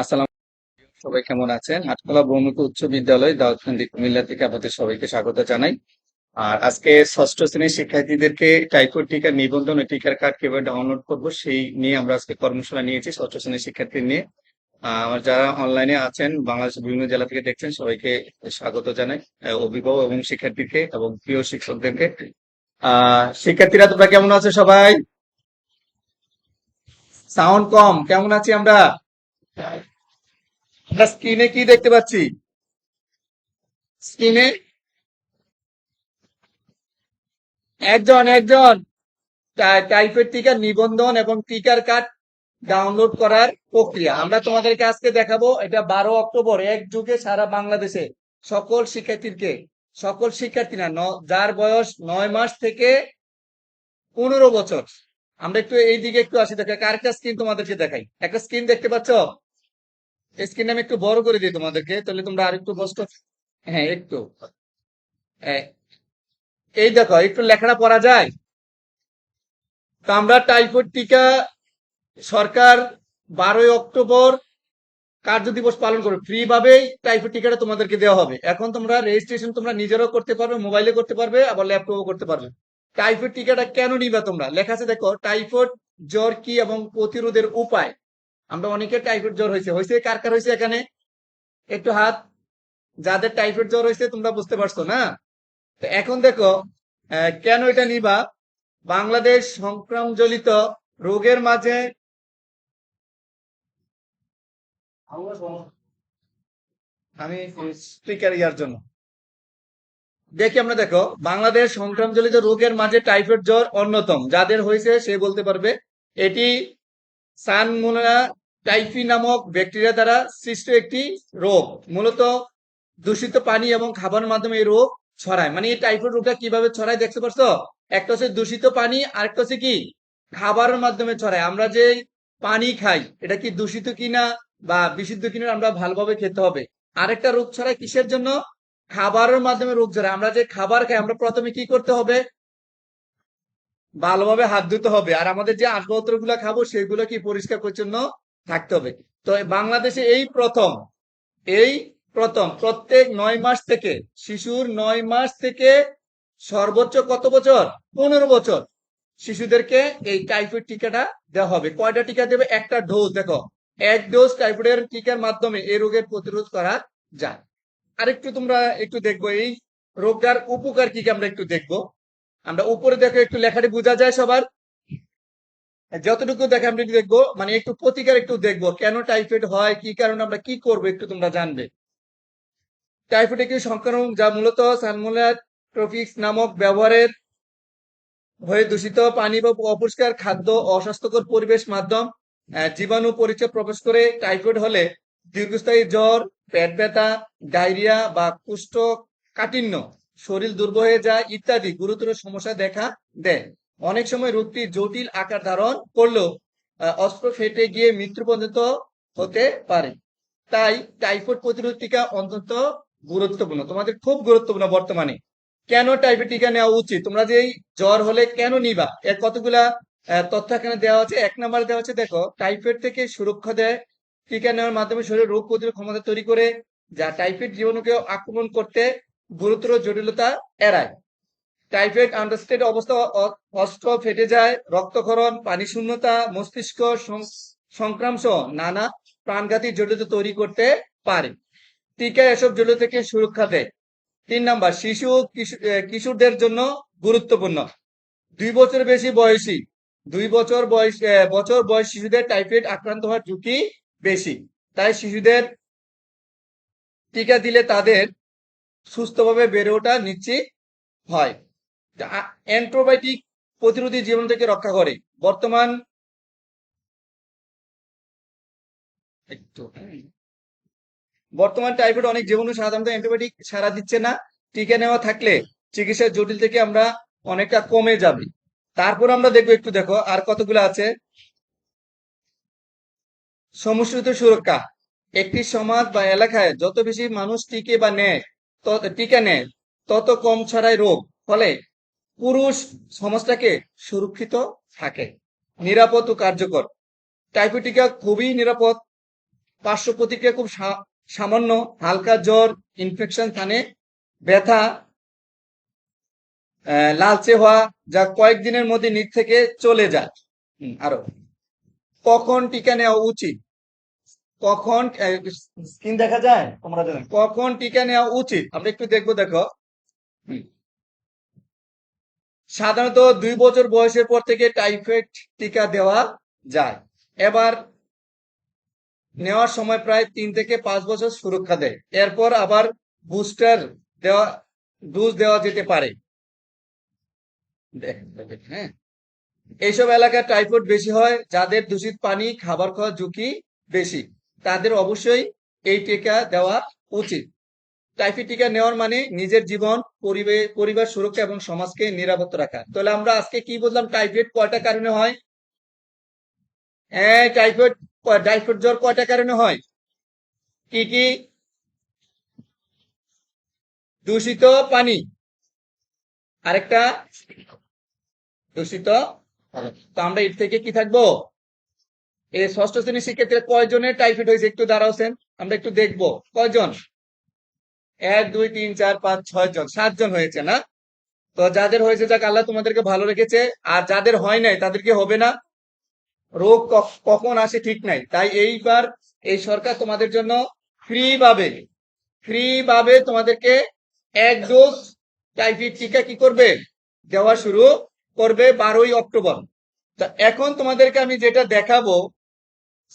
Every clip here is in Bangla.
আসসালাম সবাই কেমন আছেন? হাটখোলা ব্রহ্মপুর উচ্চ বিদ্যালয়, দাউদকান্দি, কুমিল্লা থেকে আপনাদের সবাইকে স্বাগত জানাই। আর আজকে ষষ্ঠ শ্রেণির শিক্ষার্থীদেরকে টাইফয়েড টিকার নিবন্ধন ও টিকার কার্ড কীভাবে ডাউনলোড করব, সেই নিয়ে আমরা আজকে কর্মশালা নিয়েছি ষষ্ঠ শ্রেণির শিক্ষার্থী নিয়ে। আমার যারা অনলাইনে আছেন, বাংলাদেশের বিভিন্ন জেলা থেকে দেখছেন, সবাইকে স্বাগত জানাই অভিভাবক এবং শিক্ষার্থীকে এবং প্রিয় শিক্ষকদেরকে। আহ, শিক্ষার্থীরা, তোমরা কেমন আছো সবাই? সাউন্ড কম, কেমন আছি আমরা? আমরা স্ক্রিনে কি দেখতে পাচ্ছি? স্ক্রিনে? একজন একজন। টা- টাইফয়েড টিকার নিবন্ধন এবং টিকার কার্ড ডাউনলোড করার প্রক্রিয়া। আমরা তোমাদেরকে আজকে দেখাবো, এটা বারো অক্টোবর, এক যুগে সারা বাংলাদেশে সকল শিক্ষার্থীকে, সকল শিক্ষার্থী না, যার বয়স নয় মাস থেকে পনেরো বছর। আমরা একটু এই দিকে একটু আসি, দেখো, কার স্ক্রিন তোমাদেরকে দেখাই? একটা স্ক্রিন দেখতে পাচ্ছ? স্ক্রিন আমি একটু বড় করে দিই তোমাদেরকে তাহলে তোমরা আরেকটু কষ্ট হ্যাঁ একটু। হ্যাঁ, এই দেখো একটু লেখাটা পড়া যায়। তো আমরা টাইফয়েড টিকা সরকার বারোই অক্টোবর কার্য দিবস পালন করবে। ফ্রি ভাবেই টাইফয়েড টিকাটা তোমাদেরকে দেওয়া হবে। এখন তোমরা রেজিস্ট্রেশন তোমরা নিজেরাও করতে পারবে মোবাইলে করতে পারবে আবার ল্যাপটপও করতে পারবে। টাইফয়েড টিকাটা কেন নিবা তোমরা? লেখা আছে দেখো টাইফয়েড জ্বর কি এবং প্রতিরোধের উপায়? আমরা অনেকের টাইফয়েড জ্বর হয়েছে। হয়েছে কার কার হয়েছে এখানে? একটু হাত। যাদের টাইফয়েড জ্বর হয়েছে, তোমরা বুঝতে পারছ না? তো এখন দেখো কেন এটা নিবা? বাংলাদেশ সংক্রামজনিত রোগের মাঝে আমি স্পিকার ইয়ার জন্য। দেখি আমরা দেখো, বাংলাদেশ সংক্রামজনিত রোগের মাঝে টাইফয়েড জ্বর অন্যতম। যাদের হয়েছে সে বলতে পারবে, এটি সানমোনা টাইফি নামক ব্যাকটেরিয়া দ্বারা সৃষ্ট একটি রোগ। মূলত দূষিত পানি এবং খাবারের মাধ্যমে এই রোগ ছড়ায়। মানে এই টাইফয়েড রোগটা কীভাবে ছড়ায় দেখতে পারছ? একটা হচ্ছে দূষিত পানি আর একটা হচ্ছে কি? খাবারের মাধ্যমে ছড়ায়। আমরা যে পানি খাই, এটা কি দূষিত কিনা বা বিশুদ্ধ কিনা আমরা ভালোভাবে খেতে হবে। আরেকটা রোগ ছড়ায় কিসের জন্য? খাবারের মাধ্যমে রোগ ছড়ায়। আমরা যে খাবার খাই, আমরা প্রথমে কি করতে হবে? ভালোভাবে হাত ধুতে হবে। আর আমাদের যে আসবাবপত্রগুলা খাব, সেগুলো কি পরিষ্কার পরিচ্ছন্ন থাকতে হবে? তো বাংলাদেশে এই প্রথম এই প্রথম, প্রত্যেক নয় মাস থেকে, শিশুর নয় মাস থেকে সর্বোচ্চ কত বছর? পনেরো বছর। শিশুদেরকে এই টাইফয়েড টিকাটা দেওয়া হবে। কয়টা টিকা দেবে? একটা ডোজ দেখো। এক ডোজ টাইফয়েডের টিকার মাধ্যমে এই রোগের প্রতিরোধ করা যায়। আরেকটু তোমরা একটু দেখব, এই রোগটার উপকার কি কি আমরা একটু দেখব। আমরা উপরে দেখো একটু লেখাটি বোঝা যায় সবার। যতটুকু দেখে আমরা দেখব মানে একটু প্রতিকার একটু দেখব, কেন টাইফয়েড হয়, কি কারণে আমরা কি করব একটু তোমরা জানবে। টাইফয়েড একটি সংক্রমণ, যা মূলত সালমোলা ট্রপিক্স নামক ব্যবহারের হয়ে দূষিত পানি বা অপরিষ্কার খাদ্য, অস্বাস্থ্যকর পরিবেশ মাধ্যম জীবাণু পরিচয় প্রবেশ করে। টাইফয়েড হলে দীর্ঘস্থায়ী জ্বর, পেট ব্যথা, ডায়রিয়া বা কুষ্ঠ কাঠিন্য শরীর দুর্বল হয়ে যায়, ইত্যাদি। গুরুতর সমস্যা দেখা দেয়। অনেক সময় রোগটি জটিল আকার ধারণ করলেও অস্ত্র ফেটে গিয়ে মৃত্যু পর্যন্ত হতে পারে। তাই টাইফয়েড প্রতিরোধ টিকা অন্তত গুরুত্বপূর্ণ। তোমাদের খুব গুরুত্বপূর্ণ বর্তমানে। কেন টাইফয়েড টিকা নেওয়া উচিত? তোমরা যে জ্বর হলে কেন নিবা? এর কতগুলা তথ্য এখানে দেওয়া আছে? এক নাম্বার দেওয়া আছে, দেখো, টাইফয়েড থেকে সুরক্ষা দেয়। টিকা নেওয়ার মাধ্যমে শরীরে রোগ প্রতিরোধ ক্ষমতা তৈরি করে, যা টাইফয়েড জীবাণুকে আক্রমণ করতে গুরুতর জটিলতা এড়ায়। টাইফয়েড আন্ডারস্টেড অবস্থা অস্ত্র ফেটে যায়, রক্তক্ষরণ পানি শূন্যতা মস্তিষ্ক সং- সংক্রামশ নানা প্রাণঘাতী জটিলতা তৈরি করতে পারে। টিকা এসব জটিল থেকে সুরক্ষা দেয়। তিন নাম্বার, শিশু কিশোরদের জন্য গুরুত্বপূর্ণ। দুই বছর বেশি বয়সী, দুই বছর বয়স বছর বয়স শিশুদের টাইফয়েড আক্রান্ত হওয়ার ঝুঁকি বেশি। তাই শিশুদের টিকা দিলে তাদের সুস্থভাবে বেড়ে ওঠা নিশ্চিত হয়। অ্যান্টিবায়োটিক প্রতিরোধী জীবন থেকে রক্ষা করে। বর্তমান বর্তমান টাইফয়েড অনেক জীবাণু সাধারণত অ্যান্টিবায়োটিক সারা দিচ্ছে না। টিকা নেওয়া থাকলে চিকিৎসার জটিল থেকে আমরা অনেকটা কমে যাবে। তারপর আমরা দেখব একটু দেখো, আর কতগুলো আছে? সমস্যিত সুরক্ষা। একটি সমাজ বা এলাকায় যত বেশি মানুষ টিকে বা নেয় টিকা নেয় তত কম ছড়ায় রোগ ফলে পুরুষ সমাজটাকে সুরক্ষিত থাকে, নিরাপদ ও কার্যকর। টাইফয়েড টিকা খুবই নিরাপদ। পার্শ্ব প্রতিক্রিয়া খুব সামান্য। হালকা জ্বর ইনফেকশন থানে ব্যথা লালচে হওয়া যা কয়েকদিনের মধ্যে নিজ থেকে চলে যায়। আরও। কখন টিকা নেওয়া উচিত? কখন স্ক্রিন দেখা যায়? তোমরা জানো। কখন টিকা নেওয়া উচিত? আমরা একটু দেখব, দেখো। সাধারণত দুই বছর বয়সের পর থেকে টাইফয়েড টিকা দেওয়া যায়। এবার নেওয়ার সময় প্রায় তিন থেকে পাঁচ বছর সুরক্ষা দেয়। এরপর আবার বুস্টার দেওয়া, ডোজ দেওয়া যেতে পারে। হ্যাঁ। এইসব এলাকায় টাইফয়েড বেশি হয়, যাদের দূষিত পানি, খাবার খাওয়ার ঝুঁকি বেশি। তাদের অবশ্যই এই টিকা দেওয়া উচিত। টাইফয়েড টিকা নেওয়ার মানে নিজের জীবন, পরিবে- পরিবার সুরক্ষা এবং সমাজকে নিরাপদ রাখা। তাহলে আমরা আজকে কি বললাম টাইফয়েড কয়টা কারণে হয়? হ্যাঁ টাইফয়েড টাইফয়েড জ্বর কয়টা কারণে হয়? কি কি? দূষিত পানি। আরেকটা, দূষিত তো আমরা এর থেকে কি থাকব? এই ষষ্ঠ শ্রেণির শিক্ষার্থীরা কয়জনের টাইফয়েড হয়েছে একটু দাঁড়াওছেন আমরা একটু দেখব। কয়জন? এক, দুই, তিন, চার, পাঁচ, ছয় জন। সাতজন হয়েছে, না? তো যাদের হয়েছে, যাক, আল্লাহ তোমাদেরকে ভালো রেখেছে। আর যাদের হয় নাই তাদেরকে হবে না? রোগ কখন আসে ঠিক নাই। তাই এইবার এই সরকার তোমাদের জন্য ফ্রি ভাবে ফ্রি ভাবে তোমাদেরকে এক ডোজ টাইফয়েড টিকা কি করবে? দেওয়া শুরু করবে বারোই অক্টোবর। তা এখন তোমাদেরকে আমি যেটা দেখাবো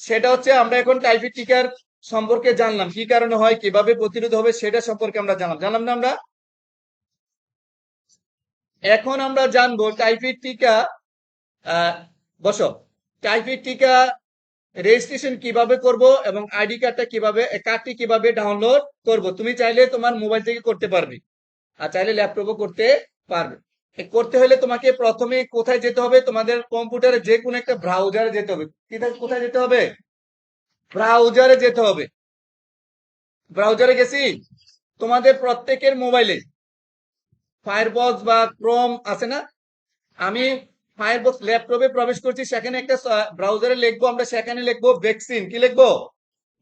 সেটা হচ্ছে আমরা এখন টাইফয়েড টিকার সম্পর্কে জানলাম। কি কারণে হয়, কীভাবে প্রতিরোধ হবে সেটা সম্পর্কে আমরা জানলাম। জানলাম না আমরা? এখন আমরা জানব টাইফয়েড টিকা বসো। টাইফয়েড টিকা রেজিস্ট্রেশন কীভাবে করব এবং আইডি কার্ডটা কীভাবে কার্ডটি কীভাবে ডাউনলোড করব। তুমি চাইলে তোমার মোবাইল থেকে করতে পারবে। আর চাইলে ল্যাপটপও করতে পারবে। করতে হলে তোমাকে প্রথমে কোথায় যেতে হবে? তোমাদের কম্পিউটারে যে কোনো একটা ব্রাউজারে যেতে হবে। কোথায়- যেতে হবে? ব্রাউজারে যেতে হবে। ব্রাউজারে গেছি। তোমাদের প্রত্যেকের মোবাইলে ফায়ারবক্স বা ক্রোম আছে না? আমি ফায়ারবক্স ল্যাপটপে প্রবেশ করছি, সেখানে একটা ব্রাউজারে লিখব, আমরা সেখানে লিখব ভ্যাকসিন কি লিখব?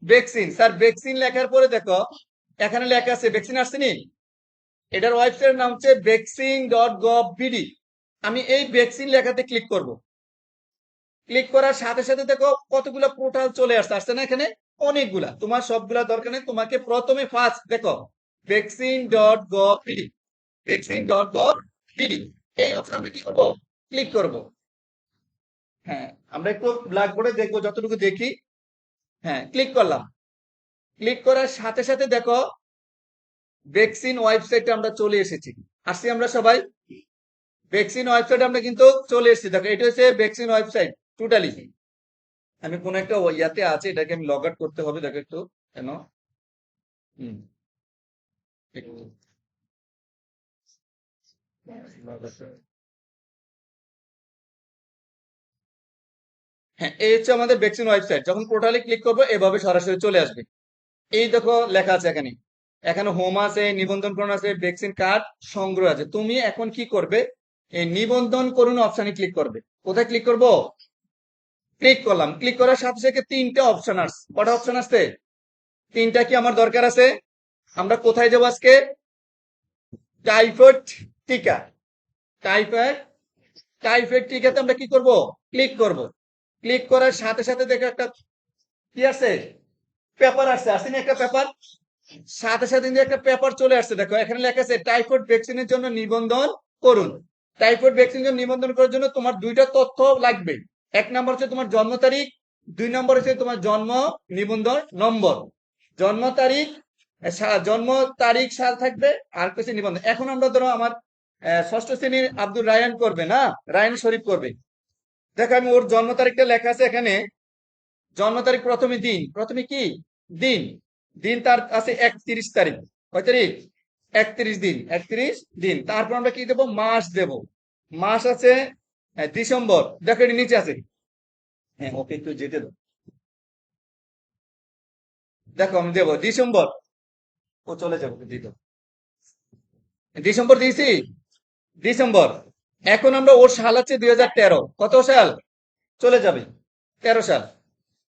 ভ্যাকসিন স্যার ভ্যাকসিন লেখার পরে দেখো, এখানে লেখা আছে ভ্যাকসিন আসছেনি এটার ওয়েবসাইটের নাম হচ্ছে ভ্যাকসিন ডট গভ বিডি আমি এই ভ্যাকসিন লেখাতে ক্লিক করব। ক্লিক করার সাথে সাথে দেখো কতগুলো পোর্টাল চলে আসছে। আসছে না এখানে? অনেকগুলা। তোমার সবগুলা দরকার নেই। তোমাকে প্রথমে ফার্স্ট দেখো vaccine dot gov BD vaccine dot gov BD এই অপশনে কি করব? ক্লিক করব। হ্যাঁ আমরা একটু ব্ল্যাকবোর্ডে দেখব, যতটুকু দেখি। হ্যাঁ ক্লিক করলাম। ক্লিক করার সাথে সাথে দেখো ভ্যাকসিন ওয়েবসাইটে আমরা চলে এসেছি। আসছি আমরা সবাই। ভ্যাকসিন ওয়েবসাইট আমরা কিন্তু চলে এসেছি। দেখো, এটা হচ্ছে ভ্যাকসিন ওয়েবসাইট টোটালি আমি কোন একটা ইয়াতে আছে, এটাকে আমি লগ আউট করতে হবে। দেখো একটু, কেন? হ্যাঁ এই হচ্ছে আমাদের ভ্যাকসিন ওয়েবসাইট যখন পোর্টালে ক্লিক করব, এভাবে সরাসরি চলে আসবে। এই দেখো, লেখা আছে এখানে। এখানে হোম আছে নিবন্ধন করুন আছে ভ্যাকসিন কার্ড সংগ্রহ আছে। তুমি এখন কি করবে? এই নিবন্ধন করুন অপশনে ক্লিক করবে। কোথায় ক্লিক করব? ক্লিক করলাম। ক্লিক করার সাথে সাথে তিনটা অপশন আসছে কটা অপশন আসছে? তিনটা কি আমার দরকার আছে? আমরা কোথায় যাব আজকে? টাইফয়েড টিকা। টাইফয়েড টাইফয়েড টিকাতে আমরা কি করব? ক্লিক করব। ক্লিক করার সাথে সাথে দেখো একটা কি আছে? পেপার আসছে। আসছে না একটা পেপার সাথে সাথে কিন্তু একটা পেপার চলে আসছে। দেখো, এখানে লেখা আছে টাইফয়েড ভ্যাকসিনের জন্য নিবন্ধন করুন। টাইফয়েড ভ্যাকসিনের জন্য নিবন্ধন করার জন্য তোমার দুইটা তথ্য লাগবে। এক নম্বর হচ্ছে তোমার জন্ম তারিখ, দুই নম্বর হচ্ছে তোমার জন্ম নিবন্ধন নম্বর। জন্ম তারিখ জন্ম তারিখ সাল থাকবে, আর কিছু নিবন্ধন। এখন আমরা ধরো আমার ষষ্ঠ শ্রেণির আব্দুল রায়ান করবে, না? রায়ান শরীফ করবে। দেখো আমি ওর জন্ম তারিখটা লেখা আছে এখানে। জন্ম তারিখ প্রথমে দিন। প্রথমে কি? দিন। দিন তার আছে একত্রিশ তারিখ। কয় তারিখ? একত্রিশ দিন। একত্রিশ দিন। তারপর আমরা কি দেবো? মাস দেব। মাস আছে ডিসেম্বর। দেখো এটি নিচে আছে। হ্যাঁ ওকে, একটু যেতে দাও। দেখো, আমি দেবো ডিসেম্বর। ও চলে যাব দিত ডিসেম্বর দিয়েছি? ডিসেম্বর। এখন আমরা ওর সাল হচ্ছে দুই কত সাল? চলে যাবে। তেরো সাল।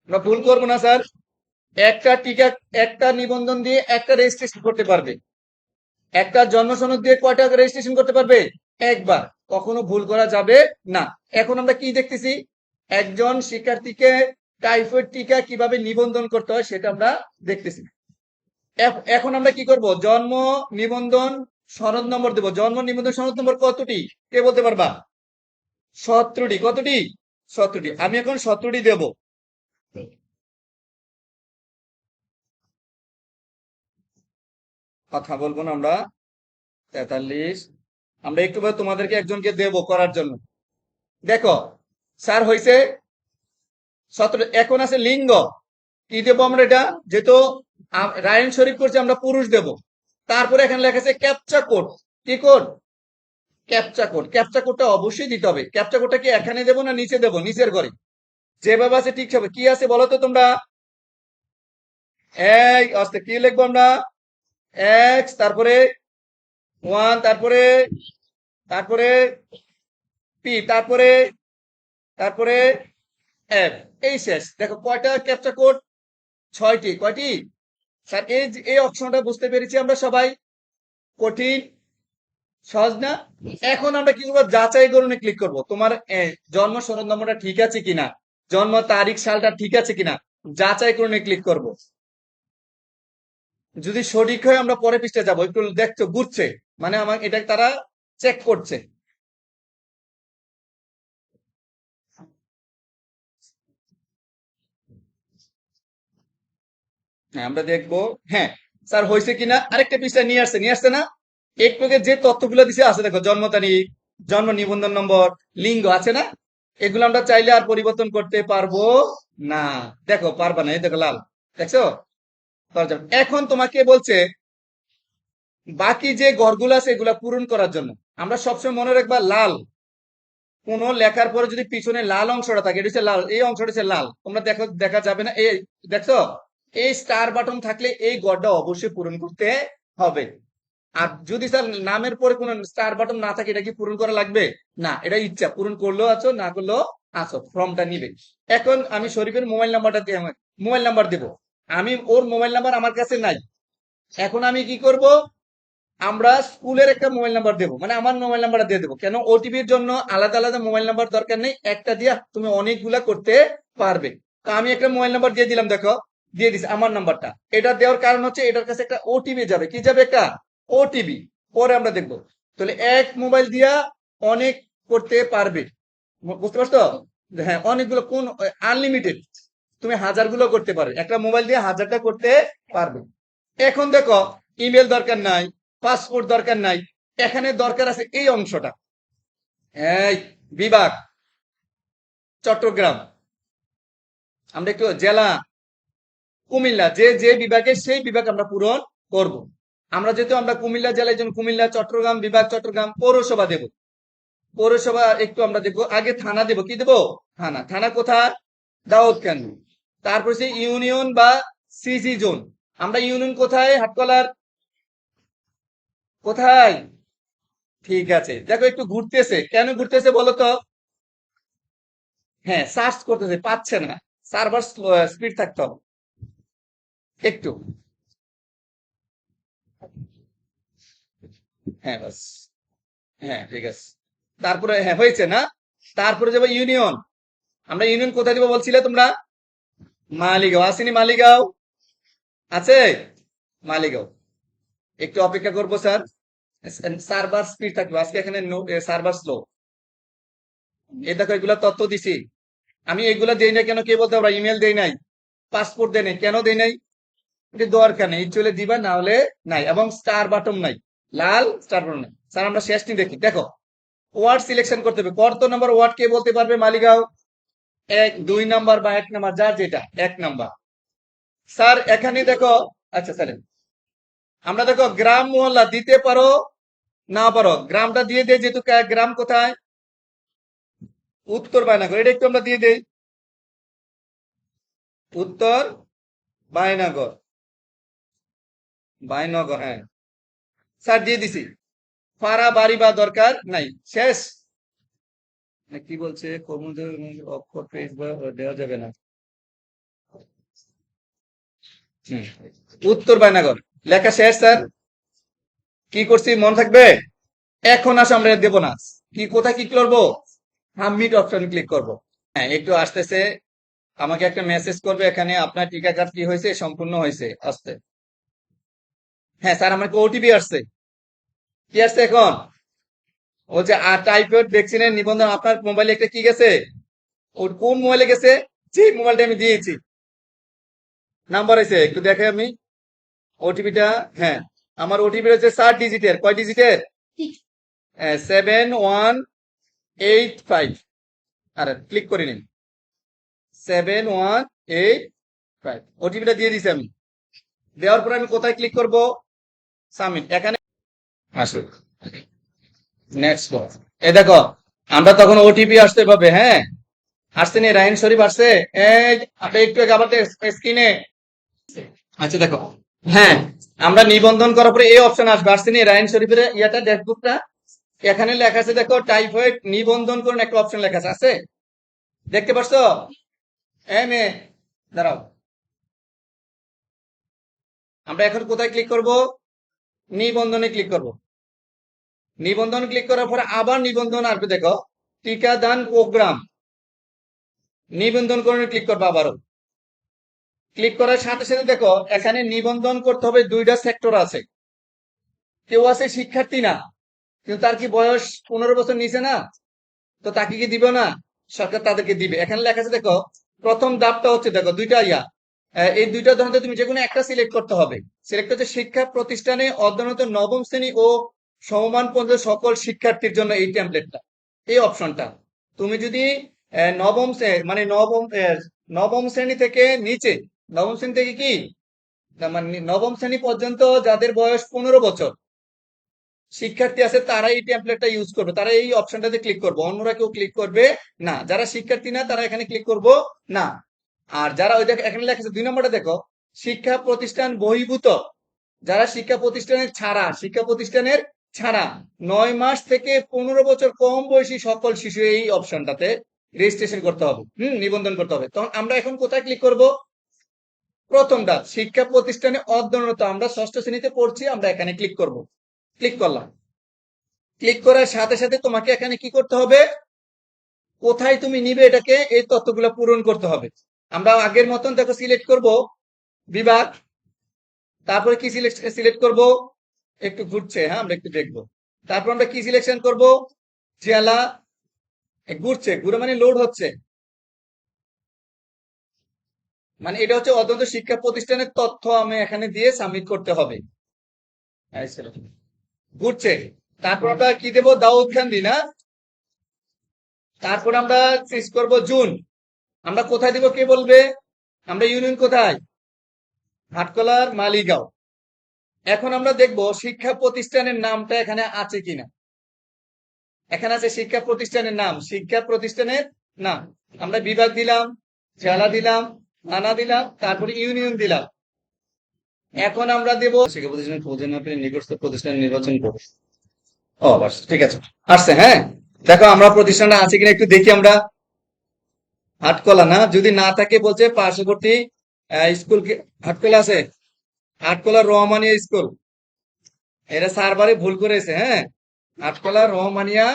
আমরা ভুল করব না, স্যার। একটা টিকা, একটা নিবন্ধন দিয়ে একটা রেজিস্ট্রেশন করতে পারবে। একটা জন্ম সনদ দিয়ে কয়টা রেজিস্ট্রেশন করতে পারবে? একবার। কখনো ভুল করা যাবে না। এখন আমরা কি দেখতেছি? একজন শিক্ষার্থীকে টাইফয়েড টিকা কীভাবে নিবন্ধন করতে হয় সেটা আমরা দেখতেছি। এখন আমরা কি করব? জন্ম নিবন্ধন সনদ নম্বর দেব। জন্ম নিবন্ধন সনদ নম্বর কতটি? কে বলতে পারবা? সতেরোটি। কতটি? সতেরোটি। আমি এখন সতেরোটি দেব। কথা বলব না আমরা? তেতাল্লিশ। আমরা একটু তোমাদেরকে একজনকে দেব করার জন্য। দেখো, স্যার হয়েছে সতেরো, এখন আছে লিঙ্গ। কি দেবো আমরা এটা? যেহেতু রায়ন শরীফ করছে, আমরা পুরুষ দেব। তারপরে এখানে লেখা আছে ক্যাপচা কোড। কি কোড? Captcha code. ক্যাপচা কোডটা অবশ্যই দিতে হবে। ক্যাপচা কোডটা কি এখানে দেবো না নিচে দেবো? নিচের ঘরে। যেভাবে আছে ঠিক হবে কি আছে বলো তো তোমরা? এই আস্তে কি লিখব আমরা? এক্স তারপরে ওয়ান তারপরে তারপরে পি তারপরে তারপরে এফ এই শেষ। দেখো, কয়টা ক্যাপচা কোড ছয়টি। কয়টি? স্যার, এই এই অপশনটা বুঝতে পেরেছি আমরা সবাই। কঠিন, সহজ না? এখন আমরা কি করব? যাচাই করুনে ক্লিক করব। তোমার জন্ম সনদ নম্বরটা ঠিক আছে কিনা? জন্ম, তারিখ, সালটা ঠিক আছে কিনা? যাচাই করুনে ক্লিক করব। যদি সঠিক হয় আমরা পরে পৃষ্ঠে যাব। একটু দেখছ, ঘুরছে। মানে আমার এটা তারা চেক করছে। হ্যাঁ আমরা দেখব। হ্যাঁ স্যার, হয়েছে কিনা? আরেকটা পৃষ্ঠা নিয়ে আসছে নিয়ে আসছে না? একটু আগে যে তথ্যগুলো দিছে, আছে দেখো, জন্ম তারিখ, জন্ম নিবন্ধন নম্বর, লিঙ্গ, আছে না? এগুলো আমরা চাইলে আর পরিবর্তন করতে পারব না। দেখো, পারবা না, এই দেখো, লাল। দেখছ? এখন তোমাকে বলছে, বাকি যে ঘরগুলো আছে এগুলা পূরণ করার জন্য। আমরা সবসময় মনে রাখবা, লাল। কোন লেখার পরে যদি পিছনে লাল অংশটা থাকে, এটা হচ্ছে লাল, এই অংশটা হচ্ছে লাল। তোমরা দেখো, দেখা যাবে না, এই, দেখছ? এই স্টার বাটন থাকলে এই গড়টা অবশ্যই পূরণ করতে হবে। আর যদি স্যার নামের পরে কোনো স্টার বাটন না থাকে, এটা কি পূরণ করা লাগবে? না, এটা ইচ্ছা। পূরণ করলেও আছো, না করলেও আছো ফর্মটা নিবে। এখন আমি শরীফের মোবাইল নাম্বারটা দিয়ে মোবাইল নাম্বার দেব। আমি ওর মোবাইল নাম্বার আমার কাছে নাই। এখন আমি কি করব? আমরা স্কুলের একটা মোবাইল নাম্বার দেবো। মানে আমার মোবাইল নাম্বারটা দিয়ে দেবো। কেন? ওটিপির জন্য আলাদা আলাদা মোবাইল নাম্বার দরকার নেই। একটা দিয়ে তুমি অনেকগুলা করতে পারবে। তো আমি একটা মোবাইল নাম্বার দিয়ে দিলাম, দেখো। দিয়ে দিছি আমার নাম্বারটা। এটা দেওয়ার কারণ হচ্ছে এটার কাছে একটা ওটিপি যাবে। কি যাবে? একটা ওটিপি পরে আমরা দেখব। তাহলে এক মোবাইল দিয়া অনেক করতে পারবে। বুঝতে পারছ? হ্যাঁ অনেকগুলো কোন, আনলিমিটেড। তুমি হাজারগুলো করতে পারবে একটা মোবাইল দিয়ে হাজারটা করতে পারবে। এখন দেখো, ইমেল দরকার নাই, পাসপোর্ট দরকার নাই, এখানে দরকার আছে এই অংশটা। এই, বিভাগ, চট্টগ্রাম। আমরা একটু জেলা, কুমিল্লা, যে যে বিভাগে, সেই বিভাগ আমরা পূরণ করব। আমরা যেহেতু আমরা কুমিল্লা জেলায় জন্য কুমিল্লা, চট্টগ্রাম, বিভাগ, চট্টগ্রাম, পৌরসভা দেব। পৌরসভা একটু আমরা দেখব আগে থানা দেব। কি দেব? থানা। থানা কোথায়? দাউদ কেন তারপর সে ইউনিয়ন বা সিসি জোন। আমরা ইউনিয়ন কোথায়? হাটকলার। কোথায়? ঠিক আছে। দেখো, একটু ঘুরতেছে। কেন ঘুরতেছে বলো তো হ্যাঁ সার্চ করতেছে, পাচ্ছে না। সার্ভার স্পিড থাকতে একটু। হ্যাঁ বাস। হ্যাঁ ঠিক আছে। তারপরে হ্যাঁ হয়েছে না? তারপরে যাব ইউনিয়ন। আমরা ইউনিয়ন কোথায় দেবো বলছিলে তোমরা? মালিগাঁও, আসেনি মালিগাঁও? আছে? মালিগাঁও। একটু অপেক্ষা করব, স্যার। সার্ভার স্পিড থাকবে। আজকে এখানে সার্ভার স্লো। এ দেখো, এগুলা তথ্য দিছি। আমি এগুলা দেই না কেন? কে বলতে পারবা? ইমেল দেই নাই। পাসপোর্ট দেই নাই। কেন দেই নাই? এটা দরকার নেই। চলে দিবা, না হলে নাই। এবং স্টার বাটন নাই। লাল স্টার বাটন নাই। স্যার, আমরা শেষটি দেখি। দেখো, ওয়ার্ড সিলেকশন করতে হবে। কত নম্বর ওয়ার্ড কে বলতে পারবে? মালিগাঁও। এক, দুই নাম্বার বা এক নাম্বার, যার যেটা, এক নাম্বার। স্যার, এখানে দেখো আচ্ছা স্যার, আমরা দেখো, গ্রাম মোহল্লা দিতে পারো, না পারো? গ্রামটা দিয়ে দেয় যেহেতু গ্রাম কোথায়? উত্তর বায়নাগর, এটা একটু আমরা দিয়ে দেই। উত্তর বায়নাগর। বায়নগর হ্যাঁ। স্যার, দিয়ে দিছি। পাড়া বাড়ি বা দরকার নাই। শেষ। কি বলছে? কর্মদের অক্ষর পেজ বা দেওয়া যাবে না। উত্তর বায়নাগর। লেখা শেষ, স্যার। কি করছি? মনে থাকবে? এখন আস আমরা দেব না। কি, কোথায় ক্লিক করব? সাবমিট অপশন ক্লিক করব। হ্যাঁ একটু আসতেছে। আমাকে একটা মেসেজ করবে এখানে, আপনার টিকা কার্ড কি হয়েছে? সম্পূর্ণ হয়েছে। আসতে হ্যাঁ স্যার আমাকে ওটিপি আসছে। কি আসছে এখন? ও যে টাইফয়েড ভ্যাকসিনের নিবন্ধন আপনার মোবাইলে একটা কি গেছে? ওর কোন মোবাইলে গেছে? যে মোবাইলটা আমি দিয়েছি। নাম্বার আছে একটু দেখে আমি। ওটিপিটা হ্যাঁ। আমার ওটিপি হচ্ছে সাত ডিজিটের কয় ডিজিটের সেভেন ওয়ান এইট ফাইভ আরে ক্লিক করে নিন। সেভেন ওয়ান এইট ফাইভ ওটিপিটা দিয়ে দিছি আমি। দেওয়ার পরে আমি কোথায় ক্লিক করব? সাবমিট এখানে আসুন নেক্সট এ দেখো, আমরা তখন ওটিপি আসতে পাবে হ্যাঁ? আসছে নি রায়ন শরীফ আসছে। আপনি একটু আবার স্ক্রিনে আচ্ছা দেখো হ্যাঁ আমরা নিবন্ধন করার পরে এই অপশন আসবে। আসছে নি রায়ন শরীফের ইয়াটা ড্যাশবুকটা এখানে লেখা আছে দেখো টাইফয়েড নিবন্ধন করুন, একটা অপশন লেখা আছে। আছে দেখতে পারছ? এই মেয়ে দাঁড়াও। আমরা এখন কোথায় ক্লিক করব? নিবন্ধনে ক্লিক করব। নিবন্ধন ক্লিক করার পরে আবার নিবন্ধন আসবে, দেখো। টিকাদান প্রোগ্রাম নিবন্ধন করে ক্লিক করব আবারও। ক্লিক করার সাথে সাথে দেখো, এখানে নিবন্ধন করতে হবে দুইটা সেক্টর আছে। কেউ আছে শিক্ষার্থী না, কিন্তু তার কি বয়স পনেরো বছর নিচে না? তো তাকে কি দিবে না? সরকার তাদেরকে দিবে। এখানে লেখা আছে, দেখো, প্রথম ধাপটা হচ্ছে, দেখো, দুইটা ইয়া। এই দুইটা ধরনের তুমি যে কোনো একটা সিলেক্ট করতে হবে। সিলেক্ট হচ্ছে শিক্ষা প্রতিষ্ঠানে অধ্যয়নরত নবম শ্রেণি ও সমমান পর্যন্ত সকল শিক্ষার্থীর জন্য এই টেমপ্লেটটা এই অপশনটা তুমি যদি নবম মানে নবম নবম শ্রেণি থেকে নিচে, নবম শ্রেণি থেকে কি? মানে নবম শ্রেণি পর্যন্ত যাদের বয়স পনেরো বছর, শিক্ষার্থী আছে তারা এই টেমপ্লেটটা ইউজ করবে, তারা এই অপশনটাতে ক্লিক করবে, অন্যরা কেউ ক্লিক করবে না। যারা শিক্ষার্থী না, তারা এখানে ক্লিক করব না। আর যারা ওই দেখো, এখানে লেখা আছে, দুই নম্বরটা দেখো, শিক্ষা প্রতিষ্ঠান বহির্ভূত। যারা শিক্ষা প্রতিষ্ঠানের ছাড়া, শিক্ষা প্রতিষ্ঠানের ছাড়া নয় মাস থেকে পনেরো বছর কম বয়সী সকল শিশু এই অপশনটাতে রেজিস্ট্রেশন করতে হবে। হম, নিবন্ধন করতে হবে। তখন আমরা এখন কোথায় ক্লিক করব? প্রথমটা, শিক্ষা প্রতিষ্ঠানে অধ্যয়নরত, আমরা ষষ্ঠ শ্রেণীতে পড়ছি, আমরা এখানে ক্লিক করব। ক্লিক করলাম। ক্লিক করার সাথে সাথে তোমাকে এখানে কি করতে হবে? কোথায় তুমি নিবে এটাকে? এই তথ্যগুলো পূরণ করতে হবে। আমরা আগের মতন দেখো সিলেক্ট করব। বিভাগ। তারপরে কি সিলেক্ট সিলেক্ট করব? একটু ঘুরছে হ্যাঁ আমরা একটু দেখব। তারপর আমরা কি সিলেকশন করব? জেলা ঘুরছে, ঘুরে মানে লোড হচ্ছে। মানে এটা হচ্ছে অন্তত শিক্ষা প্রতিষ্ঠানের তথ্য আমি এখানে দিয়ে সাবমিট করতে হবে। ঘুরছে। তারপর আমরা কি দেবো? দাউদ খান্দি, না? তারপর আমরা চেস করব জুন। আমরা কোথায় দিব কে বলবে? আমরা ইউনিয়ন কোথায়? হাটকলার মালিগাঁও। এখন আমরা দেখব শিক্ষা প্রতিষ্ঠানের নামটা এখানে আছে কিনা। এখানে আছে শিক্ষা প্রতিষ্ঠানের নাম, শিক্ষা প্রতিষ্ঠানের নাম। আমরা বিভাগ দিলাম, জেলা দিলাম, থানা দিলাম, তারপরে ইউনিয়ন দিলাম। এখন আমরা দেব শিক্ষা প্রতিষ্ঠানের নিকটস্থ প্রতিষ্ঠান নির্বাচন করব। ও, বাস, ঠিক আছে। আসছে হ্যাঁ? দেখো আমরা প্রতিষ্ঠানটা আছে কিনা একটু দেখি আমরা। হাটকলা, না? যদি না থাকে বলছে পার্শ্ববর্তী স্কুল হাটকলা আছে? হাটকলা রহমানিয়া স্কুল। এটা সার্ভারে ভুল করেছে হ্যাঁ? হাটকলা রহমানিয়া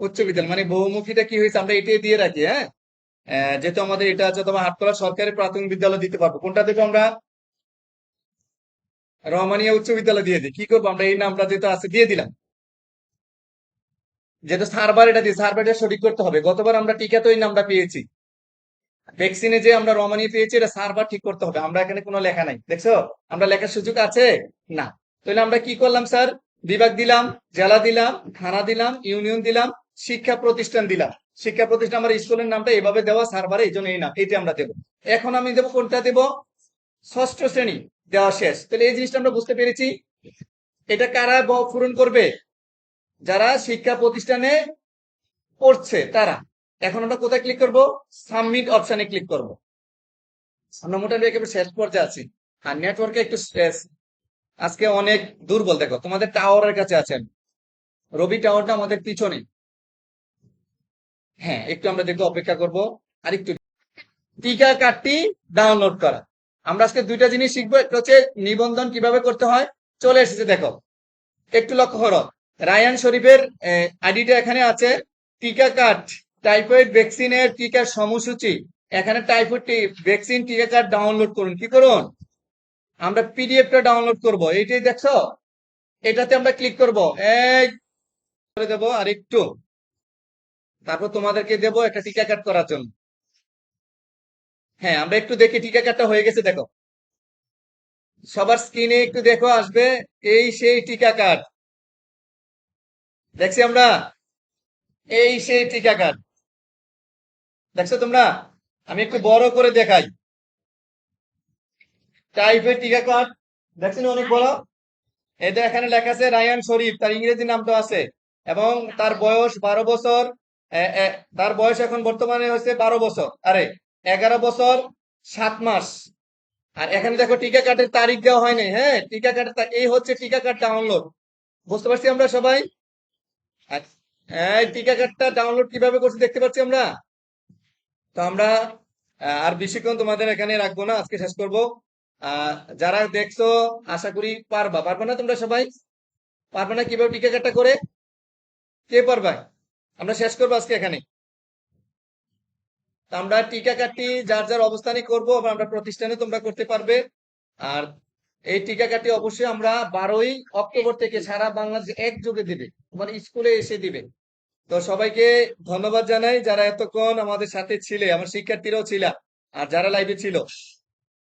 উচ্চ বিদ্যালয়। মানে বহুমুখীটা কি হয়েছে আমরা এটাই দিয়ে রাখি হ্যাঁ? যেহেতু আমাদের এটা আছে তোমার হাটকলা সরকারি প্রাথমিক বিদ্যালয় দিতে পারব। কোনটা দেবো আমরা? রহমানিয়া উচ্চ বিদ্যালয় দিয়ে দিই। কি করব আমরা? এই নামটা যেহেতু আছে, দিয়ে দিলাম। যেহেতু সার্ভার এটা দিয়ে সার্ভারটা সঠিক করতে হবে। গতবার আমরা টিকা তো এই নামটা পেয়েছি। ভ্যাকসিনে যে আমরা রমানি পেয়েছি, এটা সার্ভার ঠিক করতে হবে। আমরা এখানে কোনো লেখা নাই। দেখছ? আমরা লেখার সুযোগ আছে? না। তাহলে আমরা কি করলাম, স্যার? বিভাগ দিলাম, জেলা দিলাম, থানা দিলাম, ইউনিয়ন দিলাম, শিক্ষা প্রতিষ্ঠান দিলাম। শিক্ষা প্রতিষ্ঠান আমার স্কুলের নামটা এভাবে দেওয়া সার্ভারে এই জন্য এই নাম। এটি আমরা দেবো। এখন আমি দেবো কোনটা দেবো? ষষ্ঠ শ্রেণি। দেওয়া শেষ। তাহলে এই জিনিসটা আমরা বুঝতে পেরেছি। এটা কারা পূরণ করবে? যারা শিক্ষা প্রতিষ্ঠানে পড়ছে, তারা। এখন আমরা কোথায় ক্লিক করব? সাবমিট অপশনে ক্লিক করব। আমরা মোটামুটি একেবারে শেষ পর্যায়ে আছি। আর নেটওয়ার্কে একটু স্ট্রেস আজকে অনেক দুর্বল। দেখো, তোমাদের টাওয়ারের কাছে আছেন। রবি টাওয়ারটা আমাদের পিছনে। হ্যাঁ একটু আমরা দেখব অপেক্ষা করব। আর একটু টিকা কার্ডটি ডাউনলোড করা। আমরা আজকে দুইটা জিনিস শিখব। একটা হচ্ছে নিবন্ধন কীভাবে করতে হয়। চলে এসেছে, দেখো। একটু লক্ষ্য করো। রায়ান শরীফের আইডিটা এখানে আছে। টিকা কার্ড টাইফয়েড ভ্যাকসিনের টিকার সময়সূচি। এখানে টাইফয়েড ভ্যাকসিন টিকা কার্ড ডাউনলোড করুন। কি করুন? আমরা পিডিএফটা ডাউনলোড করব। এইটাই দেখছ? এটাতে আমরা ক্লিক করব। এই, করে দেবো আর একটু তারপর তোমাদেরকে দেবো একটা টিকা কার্ড করার জন্য। হ্যাঁ আমরা একটু দেখি টিকা কার্ডটা হয়ে গেছে, দেখো। সবার স্ক্রিনে একটু দেখো, আসবে। এই সেই টিকা কার্ড দেখছি আমরা? এই সেই টিকা কার্ড দেখছ তোমরা? আমি একটু বড় করে দেখাই। টাইপের টিকা কার্ড দেখছেন অনেক বড়? এটা এখানে লেখা আছে রায়ান শরীফ, তার ইংরেজি নামটা আছে। এবং তার বয়স বারো বছর তার বয়স এখন বর্তমানে হচ্ছে বারো বছর। আরে, এগারো বছর, সাত মাস। আর এখানে দেখো টিকা কার্ডের তারিখ দেওয়া হয়নি হ্যাঁ টিকা তা- এই হচ্ছে টিকা কার্ড ডাউনলোড। বুঝতে পারছি আমরা সবাই? এই টিকা কার্ডটা ডাউনলোড কীভাবে করছি দেখতে পাচ্ছি আমরা? তো আমরা আর বেশিক্ষণ তোমাদের এখানে রাখব না, আজকে শেষ করব। যারা দেখছ, আশা করি পারবা। পারবা না তোমরা সবাই? পারবে না কীভাবে টিকা কার্ডটা করে? কে পারবা? আমরা শেষ করব আজকে এখানে। আমরা টিকা কাটি যার যার অবস্থানে করব আমরা প্রতিষ্ঠানে তোমরা করতে পারবে। আর এই টিকা কার্ডটি অবশ্যই আমরা বারোই অক্টোবর থেকে সারা বাংলাদেশ একযোগে দিবে। মানে স্কুলে এসে দিবে। তো সবাইকে ধন্যবাদ জানাই যারা এতক্ষণ আমাদের সাথে ছিলে, আমার শিক্ষার্থীরাও ছিল আর যারা লাইভে ছিল।